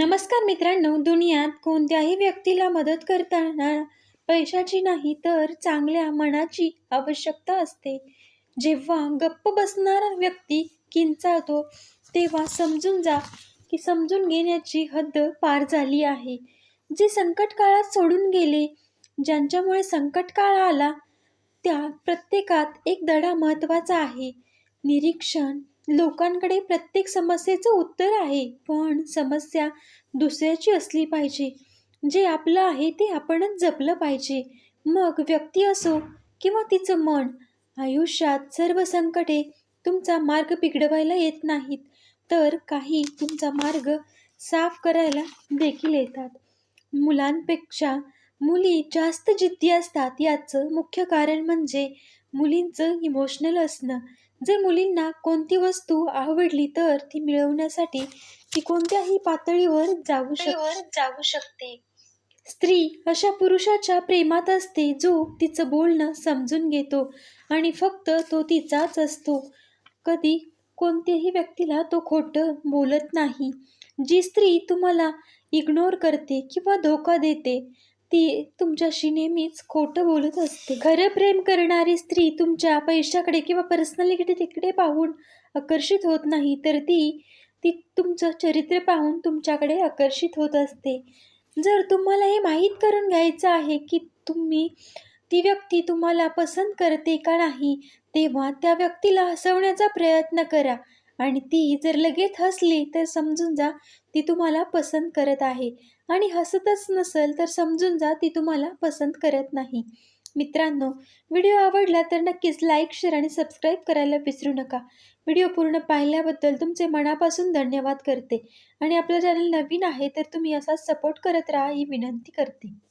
नमस्कार मित्रांनो दुनियात कोणत्याही व्यक्तीला मदत करताना पैशाची नाही तर चांगल्या मनाची आवश्यकता असते. जेव्हा गप्प बसणारा व्यक्ती किंचाळतो तेव्हा समजून जा की समजून घेण्याची हद्द पार झाली आहे. जे संकट काळात सोडून गेले ज्यांच्यामुळे संकट काळ आला त्या प्रत्येकात एक धडा महत्त्वाचा आहे. निरीक्षण लोकांकडे प्रत्येक समस्येचं उत्तर आहे पण समस्या दुसऱ्याची असली पाहिजे. जे आपलं आहे ते आपणच जपलं पाहिजे. मग व्यक्ती असो किंवा तिचं मन आयुष्यात सर्व संकटे तुमचा मार्ग बिघडवायला येत नाहीत तर काही तुमचा मार्ग साफ करायला देखील येतात. मुलांपेक्षा मुली जास्त जिद्दी असतात याचं मुख्य कारण म्हणजे मुलींचं इमोशनल असणं. जर मुलींना कोणती वस्तू आवडली तर ती मिळवण्यासाठी ती कोणत्याही पातळीवर जाऊ शक जाऊ शकते. स्त्री अशा पुरुषाच्या प्रेमात असते जो तिचं बोलणं समजून घेतो आणि फक्त तो तिचाच असतो. कधी कोणत्याही व्यक्तीला तो खोटं बोलत नाही. जी स्त्री तुम्हाला इग्नोर करते किंवा धोका देते ती तुमच्याशी नेहमीच खोटं बोलत असते. खरं प्रेम करणारी स्त्री तुमच्या पैशाकडे किंवा पर्सनॅलिटी तिकडे पाहून आकर्षित होत नाही तर ती ती तुमचं चरित्र पाहून तुमच्याकडे आकर्षित होत असते. जर तुम्हाला हे माहीत करून घ्यायचं आहे की तुम्ही ती व्यक्ती तुम्हाला पसंत करते का नाही तेव्हा त्या व्यक्तीला हसवण्याचा प्रयत्न करा. आणि ती जर लगेच हसली तर समजून जा ती तुम्हाला पसंत करत आहे. आणि हसतच नसेल तर समजून जा ती तुम्हाला पसंत करत नाही. मित्रांनो व्हिडिओ आवडला तर नक्कीच लाईक शेअर आणि सबस्क्राईब करायला विसरू नका. व्हिडिओ पूर्ण पाहिल्याबद्दल तुमचे मनापासून धन्यवाद करते. आणि आपलं चॅनल नवीन आहे तर तुम्ही असाच सपोर्ट करत राहा ही विनंती करते.